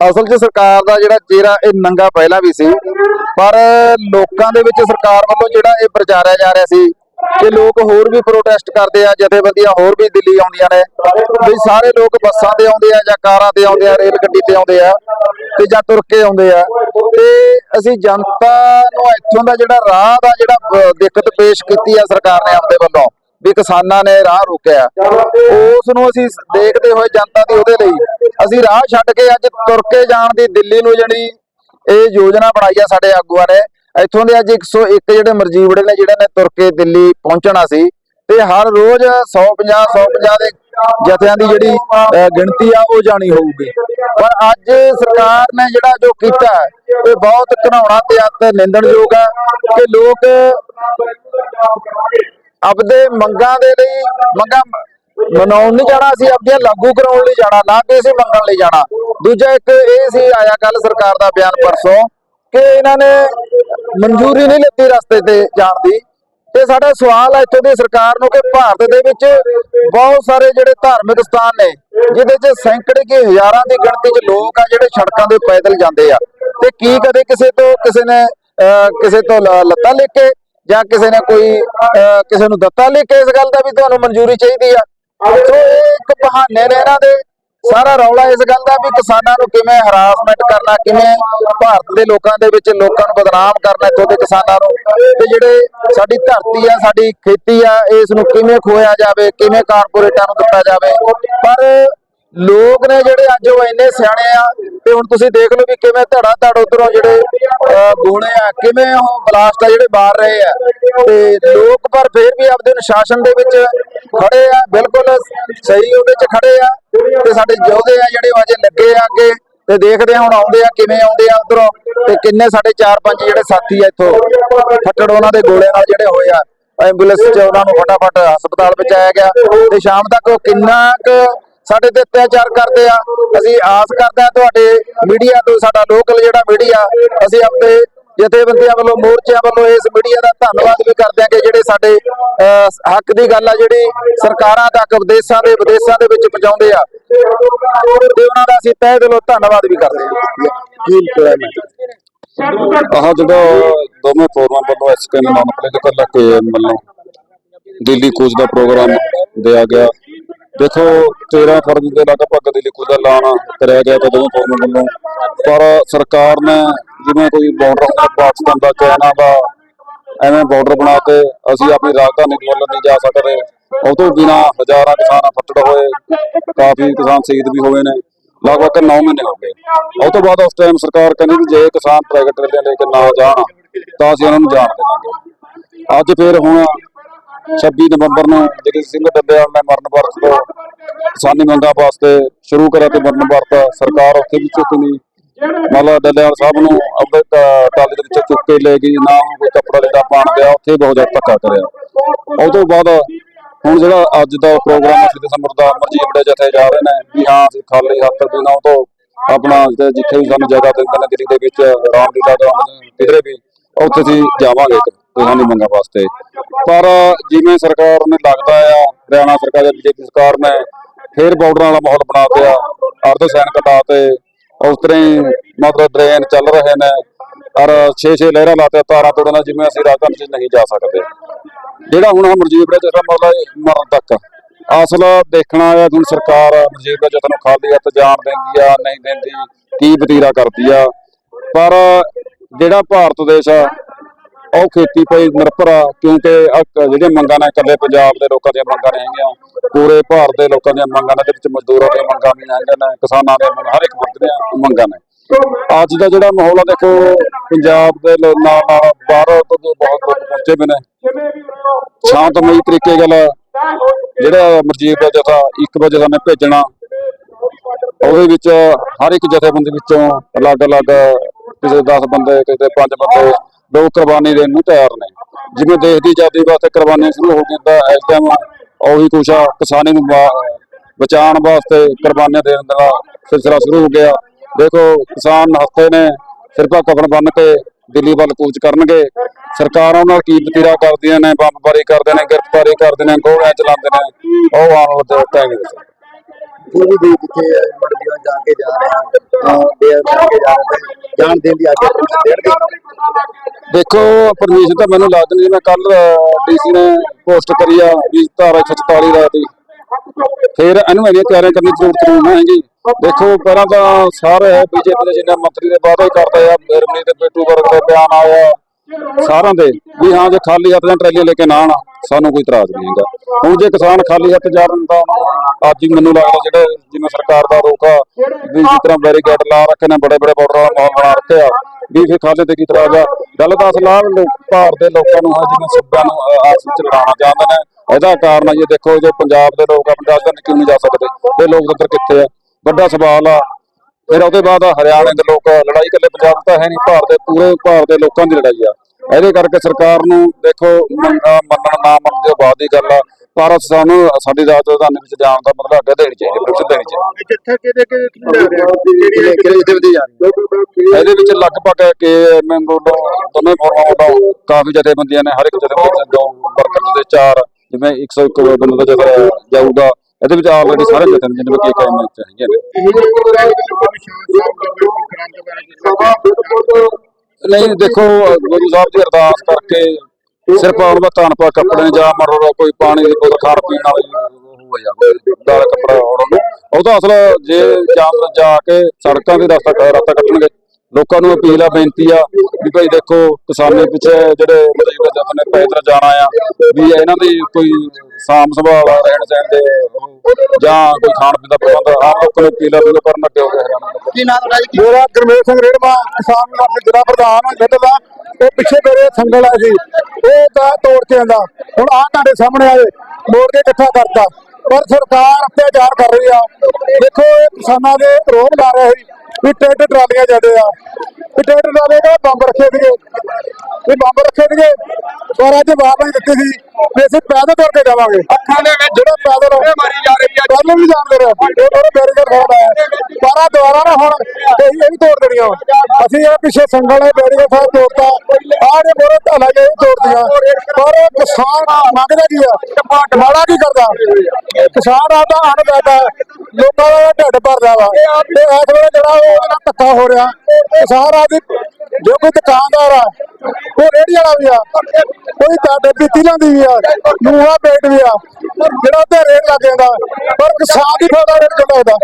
ਅਸਲ 'ਚ ਸਰਕਾਰ ਦਾ ਜਿਹੜਾ ਚਿਹਰਾ, ਇਹ ਨੰਗਾ ਪਹਿਲਾਂ ਵੀ ਸੀ, ਪਰ ਲੋਕਾਂ ਦੇ ਵਿੱਚ ਸਰਕਾਰ ਵੱਲੋਂ ਜਿਹੜਾ ਇਹ ਪ੍ਰਚਾਰਿਆ ਜਾ ਰਿਹਾ ਸੀ, ਕਿ ਲੋਕ ਹੋਰ ਵੀ ਪ੍ਰੋਟੈਸਟ ਕਰਦੇ ਆ, ਜਥੇਬੰਦੀਆਂ ਹੋਰ ਵੀ ਦਿੱਲੀ ਆਉਂਦੀਆਂ ਨੇ, ਵੀ ਸਾਰੇ ਲੋਕ ਬੱਸਾਂ ਤੇ ਆਉਂਦੇ ਆ ਜਾਂ ਕਾਰਾਂ ਤੇ ਆਉਂਦੇ ਆ, ਰੇਲ ਗੱਡੀ ਤੇ ਆਉਂਦੇ ਆ, ਤੇ ਜਾਂ ਤੁਰ ਕੇ ਆਉਂਦੇ ਆ। ਤੇ ਅਸੀਂ ਜਨਤਾ ਨੂੰ ਇੱਥੋਂ ਦਾ ਜਿਹੜਾ ਰਾਹ ਦਾ ਜਿਹੜਾ ਦਿੱਕਤ ਪੇਸ਼ ਕੀਤੀ ਆ ਸਰਕਾਰ ਨੇ ਆਪਦੇ ਵੱਲੋਂ। ਵੀ ਕਿਸਾਨਾਂ ਨੇ ਰਾਹ ਰੋਕਿਆ। ਉਸ ਨੂੰ ਅਸੀਂ ਦੇਖਦੇ ਹੋਏ ਜਨਤਾ ਦੀ ਉਹਦੇ ਲਈ ਅਸੀਂ ਰਾਹ ਛੱਡ ਕੇ ਅੱਜ ਤੁਰ ਕੇ ਜਾਣ ਦੀ ਦਿੱਲੀ ਨੂੰ ਜਿਹੜੀ ਇਹ ਯੋਜਨਾ ਬਣਾਈ ਆ ਸਾਡੇ ਆਗੂਆਂ ਨੇ, ਇੱਥੋਂ ਦੇ ਅੱਜ 101 ਜਿਹੜੇ ਮਰਜੀਵੜੇ ਨੇ ਜਿਹੜੇ ਨੇ ਤੁਰ ਕੇ ਦਿੱਲੀ ਪਹੁੰਚਣਾ ਸੀ, ਤੇ ਹਰ ਰੋਜ਼ 150 150 ਦੇ ਜਥਿਆਂ ਦੀ ਜਿਹੜੀ ਗਿਣਤੀ ਆ, ਉਹ ਜਾਣੀ ਹੋਊਗੀ। ਪਰ ਅੱਜ ਸਰਕਾਰ ਨੇ ਜਿਹੜਾ ਜੋ ਕੀਤਾ ਇਹ ਬਹੁਤ ਘਿਨਾਉਣਾ ਤੇ ਅਤ ਨਿੰਦਣਯੋਗ ਆ ਕਿ ਲੋਕ ਆਪਦੇ ਮੰਗਾਂ ਦੇ ਲਈ ਮੰਗਾਂ ਮਨਾਉਣ ਨਹੀਂ ਜਾਣਾ ਅਸੀਂ ਆਪਦੀਆਂ ਲਾਗੂ ਕਰਾਉਣ ਲਈ ਜਾਣਾ ਨਾ ਕਿ ਅਸੀਂ ਮੰਗਣ ਲਈ ਜਾਣਾ। ਦੂਜਾ ਇੱਕ ਇਹ ਸੀ ਆਇਆ ਕੱਲ ਸਰਕਾਰ ਦਾ ਬਿਆਨ ਪਰਸੋਂ ਕਿ ਇਹਨਾਂ ਨੇ ਮਨਜ਼ੂਰੀ ਨਹੀਂ ਲਿੱਤੀ ਰਸਤੇ ਤੇ ਜਾਣ ਦੀ। ਤੇ ਸਾਡਾ ਸਵਾਲ ਹੈ ਇੱਥੋਂ ਦੀ ਸਰਕਾਰ ਨੂੰ ਕਿ ਭਾਰਤ ਦੇ ਵਿੱਚ ਬਹੁਤ ਸਾਰੇ ਜਿਹੜੇ ਧਾਰਮਿਕ ਸਥਾਨ ਨੇ ਜਿਹਦੇ 'ਚ ਸੈਂਕੜੇ ਕੀ ਹਜ਼ਾਰਾਂ ਦੀ ਗਿਣਤੀ 'ਚ ਲੋਕ ਆ ਜਿਹੜੇ ਸੜਕਾਂ ਦੇ ਪੈਦਲ ਜਾਂਦੇ ਆ। ਤੇ ਕੀ ਕਦੇ ਕਿਸੇ ਤੋਂ ਕਿਸੇ ਨੇ ਅਹ, ਕਿਸੇ ਤੋਂ ਲ- ਲੱਤਾਂ ਲਿਖ ਕੇ ਜਾਂ ਕਿਸੇ ਨੇ ਕੋਈ ਕਿਸੇ ਨੂੰ ਦਿੱਤਾ? ਲਿਖ ਕੇ ਇਸ ਗੱਲ ਦਾ ਵੀ ਤੁਹਾਨੂੰ ਮਨਜ਼ੂਰੀ ਚਾਹੀਦੀ ਆ। ਸੋ ਇਹ ਇੱਕ ਬਹਾਨੇ ਨੇ ਇਹਨਾਂ ਦੇ। ਸਾਰਾ ਰੌਲਾ ਇਸ ਗੱਲ ਦਾ ਵੀ ਕਿਸਾਨਾਂ ਨੂੰ ਕਿਵੇਂ ਹਰਾਸਮੈਂਟ ਕਰਨਾ, ਕਿਵੇਂ ਭਾਰਤ ਦੇ ਲੋਕਾਂ ਦੇ ਵਿੱਚ ਲੋਕਾਂ ਨੂੰ ਬਦਨਾਮ ਕਰਨਾ ਇੱਥੋਂ ਦੇ ਕਿਸਾਨਾਂ ਨੂੰ। ਤੇ ਜਿਹੜੇ ਸਾਡੀ ਧਰਤੀ ਆ, ਸਾਡੀ ਖੇਤੀ ਆ, ਇਸ ਨੂੰ ਕਿਵੇਂ ਖੋਇਆ ਜਾਵੇ, ਕਿਵੇਂ ਕਾਰਪੋਰੇਟਾਂ ਨੂੰ ਦਿੱਤਾ ਜਾਵੇ। ਪਰ ਲੋਕ ਨੇ ਜਿਹੜੇ ਅੱਜ ਉਹ ਇੰਨੇ ਸਿਆਣੇ ਆ ਤੇ ਹੁਣ ਤੁਸੀਂ ਦੇਖ ਲਓ ਵੀ ਕਿਵੇਂ ਧੜਾ ਧੜ ਉਧਰੋਂ ਜਿਹੜੇ ਗੋਲੇ ਆ, ਕਿਵੇਂ ਉਹ ਬਲਾਸਟ ਆ ਜਿਹੜੇ ਮਾਰ ਰਹੇ ਆ। ਤੇ ਲੋਕ ਪਰ ਫੇਰ ਵੀ ਆਪਦੇ ਅਨੁਸ਼ਾਸਨ ਦੇ ਵਿੱਚ ਖੜੇ ਆ, ਬਿਲਕੁਲ ਸਹੀ ਉਹਦੇ 'ਚ ਖੜੇ ਆ। ਤੇ ਸਾਡੇ ਯੋਧੇ ਆ ਜਿਹੜੇ ਅਜੇ ਲੱਗੇ ਆ ਅੱਗੇ ਤੇ ਦੇਖਦੇ ਹੁਣ ਆਉਂਦੇ ਆ, ਕਿਵੇਂ ਆਉਂਦੇ ਆ ਉਧਰੋਂ ਤੇ ਕਿੰਨੇ ਸਾਡੇ 4-5 ਜਿਹੜੇ ਸਾਥੀ ਆ ਇੱਥੋਂ। ਫੱਟੜ ਉਹਨਾਂ ਦੇ ਗੋਲੇ ਨਾਲ ਜਿਹੜੇ ਹੋਏ ਆ। ਐਂਬੂਲੈਂਸ 'ਚ ਉਹਨਾਂ ਨੂੰ ਫਟਾਫਟ ਹਸਪਤਾਲ ਪਹੁੰਚਾਇਆ ਗਿਆ ਤੇ ਸ਼ਾਮ ਤੱਕ ਉਹ ਕਿੰਨਾ ਕੁ ਸਾਡੇ ਤੇ ਅਤਿਆਚਾਰ ਕਰਦੇ ਆ। ਅਸੀਂ ਆਸ ਕਰਦੇ ਤੁਹਾਡੇ ਮੀਡੀਆ ਤੋਂ, ਸਾਡਾ ਲੋਕਲ ਜਿਹੜਾ ਮੀਡੀਆ, ਅਸੀਂ ਆਪਣੇ ਜਥੇਬੰਦੀਆਂ ਵੱਲੋਂ, ਮੋਰਚਿਆਂ ਵੱਲੋਂ ਇਸ ਮੀਡੀਆ ਦਾ ਧੰਨਵਾਦ ਵੀ ਕਰਦੇ ਆ ਕਿ ਜਿਹੜੇ ਸਾਡੇ ਹੱਕ ਦੀ ਗੱਲ ਆ, ਜਿਹੜੀ ਸਰਕਾਰਾਂ ਤੱਕ ਵਿਦੇਸ਼ਾਂ ਦੇ ਵਿਦੇਸ਼ਾਂ ਦੇ ਵਿੱਚ ਪਹੁੰਚਾਉਂਦੇ ਆ। ਤੇ ਉਹਨਾਂ ਦਾ ਅਸੀਂ ਤਹਿ ਦਿਲੋਂ ਧੰਨਵਾਦ ਵੀ ਕਰਦੇ ਹਾਂ। ਆਹ ਜਿਹੜਾ ਦੋਵੇਂ ਫੋਰਮਾਂ ਵੱਲੋਂ ਐਸਕੇ ਨਾਨ ਪੋਲੀਟੀਕਲ ਕੇ ਵੱਲੋਂ ਦਿੱਲੀ ਕੂਚ ਦਾ ਪ੍ਰੋਗਰਾਮ ਦਿਆ ਗਿਆ। ਦੇਖੋ 13 ਫਰਵਰੀ ਦੇ ਲਗਭਗ ਦਿੱਲੀ ਦਾ ਐਲਾਨ ਕਰਿਆ ਗਿਆ ਤੇ ਦੋਵੇਂ ਫੋਰਮਾਂ ਵੱਲੋਂ। ਪਰ ਸਰਕਾਰ ਨੇ ਜਿਵੇਂ ਕੋਈ ਬਾਰਡਰ ਹੁੰਦਾ ਪਾਕਿਸਤਾਨ ਦਾ ਚਾਈਨਾ ਦਾ ਐਵੇਂ ਬਾਰਡਰ ਬਣਾ ਕੇ ਅਸੀਂ ਆਪਣੀ ਰਾਜਧਾਨੀ ਵੱਲ ਨਹੀਂ ਜਾ ਸਕਦੇ। ਉਹ ਤੋਂ ਬਿਨਾ ਹਜ਼ਾਰਾਂ ਕਿਸਾਨ ਫੱਟੜ ਹੋਏ, ਕਾਫੀ ਕਿਸਾਨ ਸ਼ਹੀਦ ਵੀ ਹੋਏ ਨੇ। ਲਗਭਗ 9 ਮਹੀਨੇ ਹੋ ਗਏ। ਉਹ ਤੋਂ ਬਾਅਦ ਉਸ ਟਾਈਮ ਸਰਕਾਰ ਕਹਿੰਦੀ ਵੀ ਜੇ ਕਿਸਾਨ ਟਰੈਕਟਰ ਟਰੇਲੀਆਂ ਲੈ ਕੇ ਨਾ ਜਾਣ, ਤਾਂ ਅਸੀਂ ਉਹਨਾਂ ਨੂੰ ਜਾਣ ਦੇਵਾਂਗੇ। ਅੱਜ ਫੇਰ ਹੁਣ 26 ਨਵੰਬਰ ਨੂੰ ਜਗਤ ਸਿੰਘ ਡੱਬੇਵਾਲ ਨੇ ਮਰਨ ਵਰਤ ਤੋਂ ਕਿਸਾਨੀ ਮੰਗਾਂ ਵਾਸਤੇ ਸ਼ੁਰੂ ਕਰਿਆ ਤੇ ਮਰਨ ਵਰਤ ਸਰਕਾਰ ਉੱਥੇ ਵੀ ਚੁੱਕ ਨਹੀਂ ਮਤਲਬ ਡੱਲੇਵਾਲ ਸਾਹਿਬ ਨੂੰ ਆਪਣੇ ਟ- ਟਾਲੇ ਦੇ ਵਿੱਚ ਚੁੱਕ ਕੇ ਲੈ ਗਈ, ਨਾ ਕੋਈ ਕੱਪੜਾ ਲੈਦਾ ਪਾਣ ਦਿਆ ਉੱਥੇ ਬਹੁਤ ਜ਼ਿਆਦਾ ਧੱਕਾ ਕਰਿਆ। ਉਹ ਤੋਂ ਬਾਅਦ ਹੁਣ ਜਿਹੜਾ ਅੱਜ ਦਾ ਪ੍ਰੋਗਰਾਮ ਅਸੀਂ ਦਸੰਬਰ ਦਾ ਮਰਜ਼ੀ ਬੜੇ ਜਥੇ ਜਾ ਰਹੇ ਨੇ, ਵੀ ਹਾਂ ਅਸੀਂ ਖਾਲੀ ਹੱਥ ਬਿਨਾਂ ਉਹ ਤੋਂ ਆਪਣਾ ਜਿੱਥੇ ਵੀ ਸਾਨੂੰ ਜਗ੍ਹਾ ਦਿੰਦੇ ਨੇ, ਦਿੱਲੀ ਦੇ ਵਿੱਚ ਰਾਮਲੀਲਾ ਗਰਾਊਂਡ ਕਿਧਰੇ ਵੀ, ਉੱਥੇ ਅਸੀਂ ਜਾਵਾਂਗੇ ਕਿਸਾਨੀ ਮੰਗਾਂ ਵਾਸਤੇ। ਪਰ ਜਿਵੇਂ ਸਰਕਾਰ ਨੇ ਲੱਗਦਾ ਆ ਹਰਿਆਣਾ ਸਰਕਾਰ ਜਾਂ ਬੀਜੇਪੀ ਸਰਕਾਰ ਨੇ ਫੇਰ ਬਾਰਡਰਾਂ ਵਾਲਾ ਮਾਹੌਲ ਬਣਾ ਦਿਆ ਅਰਧ ਸੈਨ ਕਟਾ ਤੇ ਉਸ ਤਰ੍ਹਾਂ ਹੀ ਮਤਲਬ ਡਰੇਨ ਚੱਲ ਰਹੇ ਨੇ। ਔਰ 6-6 ਲਹਿਰਾਂ ਲਾਤੇ ਤਾਰਾਂ ਤੋੜਨ ਦਾ ਜਿਵੇਂ ਅਸੀਂ ਰਾਜਧਾਨੀ 'ਚ ਨਹੀਂ ਜਾ ਸਕਦੇ। ਜਿਹੜਾ ਹੁਣ ਅਮਰਜੀਤ ਦਾ ਜਿਹੜਾ ਮਤਲਬ ਮਰਨ ਤੱਕ। ਅਸਲ ਦੇਖਣਾ ਆ ਹੁਣ ਸਰਕਾਰ ਅਮਰਜੀਤ ਦਾ ਜਤਨ ਖਾਲੀ ਹੱਥ ਜਾਣ ਦਿੰਦੀ ਆ ਨਹੀਂ ਦਿੰਦੀ ਕੀ ਵਤੀਰਾ ਕਰਦੀ ਆ। ਪਰ ਜਿਹੜਾ ਭਾਰਤ ਦੇਸ਼ ਆ ਉਹ ਖੇਤੀ ਪਈ ਨਿਰਭਰ ਆ ਕਿਉਂਕਿ ਆਹ ਜਿਹੜੀਆਂ ਮੰਗਾਂ ਨੇ ਇਕੱਲੇ ਪੰਜਾਬ ਦੇ ਲੋਕਾਂ ਦੀਆਂ ਮੰਗਾਂ ਨਹੀਂ ਹੈਗੀਆਂ, ਪੂਰੇ ਭਾਰਤ ਦੇ ਲੋਕਾਂ ਦੀਆਂ ਮੰਗਾਂ ਨੇ ਦੇ ਵਿੱਚ ਮਜ਼ਦੂਰਾਂ ਦੀਆਂ ਮੰਗਾਂ ਵੀ ਹੈਗੀਆਂ, ਨੇ ਕਿਸਾਨਾਂ ਦੀਆਂ ਹਰ ਇੱਕ ਵਰਗ ਦੀਆਂ ਮੰਗਾਂ ਨੇ। ਅੱਜ ਦਾ ਜਿਹੜਾ ਮਾਹੌਲ ਆ, ਦੇਖੋ, ਪੰਜਾਬ ਦੇ ਨਾਲ ਨਾਲ ਬਾਹਰ ਤੋਂ ਬਹੁਤ ਲੋਕ ਪਹੁੰਚੇ ਵੀ ਨੇ। ਸ਼ਾਂਤਮਈ ਤਰੀਕੇ ਗੱਲ ਜਿਹੜਾ ਮਰਜੀਤ ਦਾ ਜਥਾ 1 ਵਜੇ ਦਾ ਨੇ ਭੇਜਣਾ, ਉਹਦੇ ਵਿੱਚ ਹਰ ਇੱਕ ਜਥੇਬੰਦੀ ਵਿੱਚੋਂ ਅਲੱਗ-ਅਲੱਗ ਕਿਸੇ 10 ਬੰਦੇ, ਕਿਸੇ 5 ਬੰਦੇ ਲੋਕ ਕੁਰਬਾਨੀ ਦੇਣ ਨੂੰ ਤਿਆਰ ਨੇ। ਜਿਵੇਂ ਦੇਸ਼ ਦੀ ਆਜ਼ਾਦੀ ਵਾਸਤੇ ਕੁਰਬਾਨੀਆਂ ਸ਼ੁਰੂ ਹੋ ਗਈਆਂ ਤਾਂ ਇਸ ਟਾਈਮ ਉਹੀ ਕੁਛ ਆ, ਕਿਸਾਨੀ ਨੂੰ ਬਚਾਉਣ ਵਾਸਤੇ ਕੁਰਬਾਨੀਆਂ ਦੇਣ ਦਾ ਸਿਲਸਿਲਾ ਸ਼ੁਰੂ ਹੋ ਗਿਆ। ਦੇਖੋ, ਕਿਸਾਨ ਹੱਥੇ ਨੇ, ਸਿਰਫਾ ਕਫਨ ਬੰਨ ਕੇ ਦਿੱਲੀ ਵੱਲ ਕੂਚ ਕਰਨਗੇ। ਸਰਕਾਰਾਂ ਨਾਲ ਕੀ ਵਤੀਰਾ ਕਰਦੀਆਂ ਨੇ, ਬੰਬਬਾਰੀ ਕਰਦੇ ਨੇ, ਗ੍ਰਿਫਤਾਰੀ ਕਰਦੇ ਨੇ, ਗੋਲੀਆਂ ਚਲਾਉਂਦੇ ਨੇ, ਉਹ ਆਉਣ ਵਾਲੇ ਟਾਈਮ ਵਿੱਚ ਪੂਰੀ ਦੇ ਜਿੱਥੇ ਮੰਡੀਆਂ ਜਾ ਕੇ ਜਾ ਰਹੇ ਆ ਡੇਰ ਜਾ ਕੇ ਜਾ ਰਹੇ ਆ, ਜਾਣ ਦੇਣ ਦੀ ਅੱਜ ਦੇਖੋ ਪਰਮਿਸ਼ਨ ਤਾਂ ਮੈਨੂੰ ਲੱਗਦਾ ਨਹੀਂ ਮੈਂ ਕੱਲ ਡੀਸੀ ਨੇ ਪੋਸਟ ਕਰੀ ਆ ਵੀ ਧਾਰਾ 144 ਦਾ ਦੀ। ਫਿਰ ਇਹਨੂੰ ਇਹਦੀਆਂ ਤਿਆਰੀਆਂ ਕਰਨ ਦੀ ਜ਼ਰੂਰਤ ਨਹੀਂ ਹੈਗੀ। ਦੇਖੋ ਪਹਿਲਾਂ ਤਾਂ ਸਾਰੇ ਬੀਜੇਪੀ ਦੇ ਜਿੰਨੇ ਮੰਤਰੀ ਦੇ ਵਾਅਦੇ ਕਰਦੇ ਆ ਰਮਨੀਤ ਤੇ ਪੇਟੂ ਵਰਗ ਦਾ ਬਿਆਨ ਆਇਆ ਸਾਰਿਆਂ ਦੇ ਵੀ ਹਾਂ ਜੇ ਖਾਲੀ ਹੱਥ ਜਾਂ ਟਰੈਲੀਆਂ ਲੈ ਕੇ ਨਾ ਆਉਣ ਸਾਨੂੰ ਕੋਈ ਇਤਰਾਜ਼ ਨਹੀਂ ਹੈਗਾ ਹੁਣ ਜੇ ਕਿਸਾਨ ਖਾਲੀ ਹੱਥ ਜਾ ਤਾਂ ਅੱਜ ਹੀ ਮੈਨੂੰ ਲੱਗਦਾ ਜਿਹੜੇ ਜਿਵੇਂ ਸਰਕਾਰ ਦਾ ਰੋਕਾ ਵੀ ਜਿਸ ਤਰ੍ਹਾਂ ਬੈਰੀਕੇਡ ਲਾ ਰੱਖੇ ਨੇ ਬੜੇ ਬੜੇ ਬਾਰਡਰ ਵਾਲਾ ਮਾਹੌਲ ਬਣਾ ਰੱਖਿਆ ਵੀ ਫਿਰ ਖਾਲੀ ਤੇ ਕੀ ਇਤਰਾਜ਼ ਆ? ਗੱਲ ਤਾਂ ਅਸਲ ਭਾਰਤ ਦੇ ਲੋਕਾਂ ਨੂੰ ਆ ਜਿਵੇਂ ਸੂਬਿਆਂ ਨੂੰ ਅ, ਵਿੱਚ ਲੜਾਉਣਾ ਚਾਹੁੰਦੇ ਨੇ ਇਹਦਾ ਕਾਰਨ ਆ ਦੇਖੋ ਜੇ ਪੰਜਾਬ ਦੇ ਲੋਕ ਆਪਣੀ ਰਾਜਧਾਨੀ ਕਿਉਂ ਨਹੀਂ ਜਾ ਸਕਦੇ ਤੇ ਲੋਕਤੰਤਰ ਕਿੱਥੇ ਆ? ਵੱਡਾ ਸਵਾਲ ਆ ਫਿਰ ਉਹਦੇ ਬਾਅਦ ਹਰਿਆਣੇ ਦੇ ਲੋਕ ਲੜਾਈ ਇਕੱਲੇ ਪੰਜਾਬ ਤਾਂ ਹੈ ਨਹੀਂ ਭਾਰਤ ਦੇ ਪੂਰੇ ਭਾਰਤ ਦੇ ਲੋਕਾਂ ਦੀ ਲੜਾਈ ਆ। ਇਹਦੇ ਕਰਕੇ ਸਰਕਾਰ ਨੂੰ ਦੇਖੋ ਮੰਨਣ ਨਾ ਮੰਨਣ ਦੇ ਬਾਅਦ ਦੀ ਗੱਲ ਆ। ਪਰ ਸਾਨੂੰ ਸਾਡੀ ਰਾਜਧਾਨੀ ਵਿੱਚ ਜਾਣ ਦਾ ਮਤਲਬ ਅੱਗੇ ਦੇਣੀ ਚਾਹੀਦੀ ਪਰਮਿਸ਼ਨ ਦੇਣੀ ਚਾਹੀਦੀ। ਜਿੱਥੇ ਕਿਹਦੇ ਕਿਹੜੀ ਕਿਹੜੀ ਵਧੀ ਜਾ ਰਹੀ? ਇਹਦੇ ਵਿੱਚ ਲਗਭਗ ਕੇ ਤੋਂ ਦੋਨੇ ਫੋਰਮਾਂ ਵੱਲੋਂ ਕਾਫੀ ਜਥੇਬੰਦੀਆਂ ਨੇ ਹਰ ਇੱਕ ਜਥੇਬੰਦੀ ਦੋ ਵਰਕਰ ਦੇ ਚਾਰ ਜਿਵੇਂ 101 ਬੰਦੇ ਦਾ ਜਥਾ ਜਾਊਗਾ ਇਹਦੇ ਵਿੱਚ ਆਲਰੇਡੀ ਸਾਰੇ ਜਥੇਬੰਦੀਆਂ ਜਿਵੇਂ ਕਿ ਕਾਇਮ ਵਿੱਚ ਹੈਗੀਆਂ ਨੇ। ਨਹੀਂ, ਦੇਖੋ, ਗੁਰੂ ਸਾਹਿਬ ਦੀ ਅਰਦਾਸ ਕਰਕੇ ਸਿਰਫ ਉਹਨਾਂ ਦਾ ਕੱਪੜੇ ਜਾਂ ਮਰੋ ਕੋਈ ਪਾਣੀ ਦੀ ਬੋਤਲ ਖਾਣ ਪੀਣ ਵਾਲੀ ਹੋ ਜਾਵੇ ਦਾਲ ਕੱਪੜਾ ਉਹਨਾਂ ਨੂੰ। ਉਹਦਾ ਅਸਲ ਜੇ ਜਾਮ ਜਾ ਕੇ ਸੜਕਾਂ ਦੇ ਰਸਤਾ ਰਸਤਾ ਕੱਟਣਗੇ, ਲੋਕਾਂ ਨੂੰ ਅਪੀਲ ਆ, ਬੇਨਤੀ ਆ ਵੀ ਭਾਈ ਦੇਖੋ, ਕਿਸਾਨੀ ਪਿੱਛੇ ਜਿਹੜੇ ਮਜ਼ਦੂਰ ਆਪਣੇ ਪੈਦਲ ਜਾਣਾ ਆ, ਵੀ ਇਹਨਾਂ ਦੀ ਕੋਈ ਸਾਂਭ ਸੰਭਾਲ ਰਹਿਣ ਸਹਿਣ ਦੇ ਉਹ ਜਾਂ ਕੋਈ ਖਾਣ ਪੀਣ ਦਾ ਪ੍ਰਬੰਧ ਆਮ ਲੋਕਾਂ ਨੂੰ ਵੀ ਉਹ ਕਰਨ ਅੱਗੇ ਹੋ ਹੈਰਾਨ ਕੀ ਨਾਮ ਤੁਹਾਡਾ ਜੀ? ਮੇਰਾ ਗੁਰਮੇਲ ਸਿੰਘ ਰੇੜਮਾ ਕਿਸਾਨ ਦਾ ਜ਼ਿਲ੍ਹਾ ਪ੍ਰਧਾਨ ਮਿੱਲ ਦਾ। ਉਹ ਪਿੱਛੇ ਮੇਰੇ ਸੰਗਲ ਆ ਸੀ ਉਹ ਤਾਂ ਤੋੜ ਕੇ ਆਂਦਾ। ਹੁਣ ਆਹ ਤੁਹਾਡੇ ਸਾਹਮਣੇ ਆਏ ਮੋੜ ਕੇ ਇਕੱਠਾ ਕਰਤਾ। ਪਰ ਸਰਕਾਰ ਅਤਿਆਚਾਰ ਕਰ ਰਹੀ ਆ। ਦੇਖੋ ਇਹ ਕਿਸਾਨਾਂ ਦੇ ਰੋਹ ਲਾ ਰਹੇ ਵੀ ਟਰੈਕਟਰ ਟਰਾਲੀਆਂ ਜਾਂਦੇ ਆ। ਵੀ ਟਰੈਕਟਰ ਟਰਾਲੇ ਦਾ ਬੰਬ ਰੱਖੇ ਸੀਗੇ। ਵੀ ਬੰਬ ਰੱਖੇ ਸੀਗੇ। ਪਰ ਅੱਜ ਵਾਰਨਿੰਗ ਦਿੱਤੀ ਸੀ ਵੀ ਅਸੀਂ ਪੈਦਲ ਤੁਰ ਕੇ ਜਾਵਾਂਗੇ। ਅੱਖਾਂ ਦੇ ਵਿੱਚ ਜਿਹੜਾ ਪੈਦਲ ਮਾਰੀ ਜਾ ਰਹੀ ਆ ਪੈਦਲ ਵੀ ਜਾਂਦੇ ਰਹੇ ਉਹ ਉਹਦੇ ਬੈਰੀਕੇਡ ਖੋਲ ਆਇਆ ਬਾਰਾ ਦੁਆਰਾ ਨਾ ਹੁਣ ਅਸੀਂ ਇਹ ਵੀ ਤੋੜ ਦੇਣੀਆਂ ਅਸੀਂ ਇਹ ਪਿੱਛੇ ਸੰਗਲ ਨੇ ਬੈਰੀਕੇਡ ਸਾਹਿਬ ਤੋੜਤਾ। ਆਹ ਦੇ ਮੋਰੇ ਢਾਲਾ ਜੇ ਤੋੜ ਦਿਆਂ ਪਰ ਕਿਸਾਨ ਮੰਗਦਾ ਕੀ ਆ? ਮਾੜਾ ਕੀ ਕਰਦਾ? ਕਿਸਾਨ ਆਦਾ ਅਨਦਾਤਾ ਲੋਕਾਂ ਦਾ ਢਿੱਡ ਭਰਦਾ ਵਾ। ਤੇ ਇਸ ਵੇਲੇ ਜਿਹੜਾ ਉਹ ਉਹਦੇ ਨਾਲ ਧੱਕਾ ਹੋ ਰਿਹਾ। ਕਿਸਾਨ ਆਦੀ ਜੋ ਕੋਈ ਦੁਕਾਨਦਾਰ ਆ ਉਹ ਰੇੜੀ ਵਾਲਾ ਵੀ ਆ ਕੋਈ ਤੁਹਾਡੇ ਪੀਤੀ ਲਾਂਦੀ ਵੀ ਆ ਨੂਹਾ ਪੇਟ ਵੀ ਆ ਜਿਹੜਾ ਤੇ ਰੇਟ ਲੱਗ ਜਾਂਦਾ ਪਰ ਕਿਸਾਨ ਦੀ ਫਾਇਦਾ ਰੇਟ ਕਿਉਂ ਲੱਗਦਾ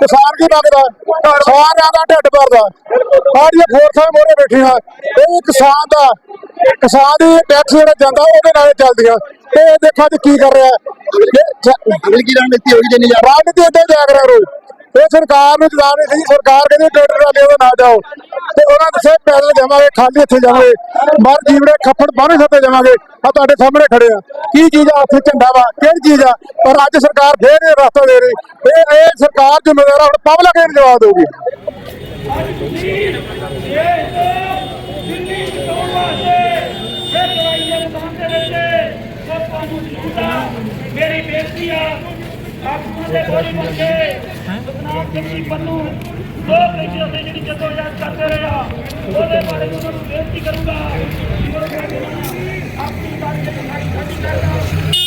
ਕਿਸਾਨ ਕੀ ਮੰਗਦਾ? ਸਾਰਿਆਂ ਦਾ ਢਿੱਡ ਭਰਦਾ। ਸਾਡੀਆਂ ਫੋਰਸਾਂ ਮੋਰੇ ਬੈਠੀਆਂ। ਇਹ ਵੀ ਕਿਸਾਨ ਦਾ। ਕਿਸਾਨ ਦੀ ਟੈਕਸ ਜਿਹੜਾ ਜਾਂਦਾ ਉਹਦੇ ਨਾਲ ਚੱਲਦੀਆਂ ਤੇ ਦੇਖੋ ਅੱਜ ਕੀ ਕਰ ਰਿਹਾ। ਰਾਜਨੀਤੀ ਇੱਦਾਂ ਜਾ ਰਿਹਾ ਰੋਜ਼ ਇਹ ਸਰਕਾਰ ਨੂੰ ਚਲਾ ਨਹੀਂ ਸੀ ਸਰਕਾਰ ਕਹਿੰਦੀ ਟਰੈਕਟਰ ਵਾਲਿਆਂ ਦਾ ਨਾ ਜਾਓ। ਤੇ ਉਹਨਾਂ ਦੱਸੇ ਪੈਦਲ ਜਾਵਾਂਗੇ, ਖਾਲੀ ਇੱਥੇ ਜਾਵਾਂਗੇ। ਮਰ ਜੀਵੜੇ ਖੱਪੜ ਬਾਹਰ ਸੱਤੇ ਜਾਵਾਂਗੇ। ਆ ਤੁਹਾਡੇ ਸਾਹਮਣੇ ਖੜੇ ਆ। ਕੀ ਚੀਜ਼ ਆ? ਉੱਥੇ ਝੰਡਾ ਵਾ। ਕਿਹੜੀ ਚੀਜ਼ ਆ? ਪਰ ਅੱਜ ਸਰਕਾਰ ਫੇਰ ਇਹ ਰਸਤਾ ਦੇ ਰਹੀ। ਇਹ ਇਹ ਸਰਕਾਰ ਜ਼ਿੰਮੇਵਾਰ ਆ, ਹੁਣ ਪਬਲਿਕ ਇਹਨੂੰ ਜਵਾਬ ਦੇਊਗੀ। ਦਿੱਲੀ ਜਿਤਾਉਣ ਵਾਸਤੇ ਫਿਰ ਲੜਾਈ ਦੇ ਵਿੱਚ ਉਹ ਤੁਹਾਨੂੰ ਜ਼ਰੂਰ ਮੇਰੀ ਬੇਨਤੀ ਆ ਆਪ ਦੇ ਗੋਲੀ ਮਾਰ ਕੇ ਸਿੰਘ ਜੀ ਪੰਨੂ ਦੋ ਕ੍ਰਿਸ਼ਨ ਦੇ ਜਿਹੜੀ ਜਦੋਂ ਯਾਦ ਕਰਦੇ ਰਹੇ ਆ ਉਹਦੇ ਬਾਰੇ ਮੈਂ ਤੁਹਾਨੂੰ ਬੇਨਤੀ ਕਰੂੰਗਾ। ਆਪਣੀ ਗੱਲ ਤੇ ਸਾਡੀ ਸਾਡੀ ਕਰਦਾ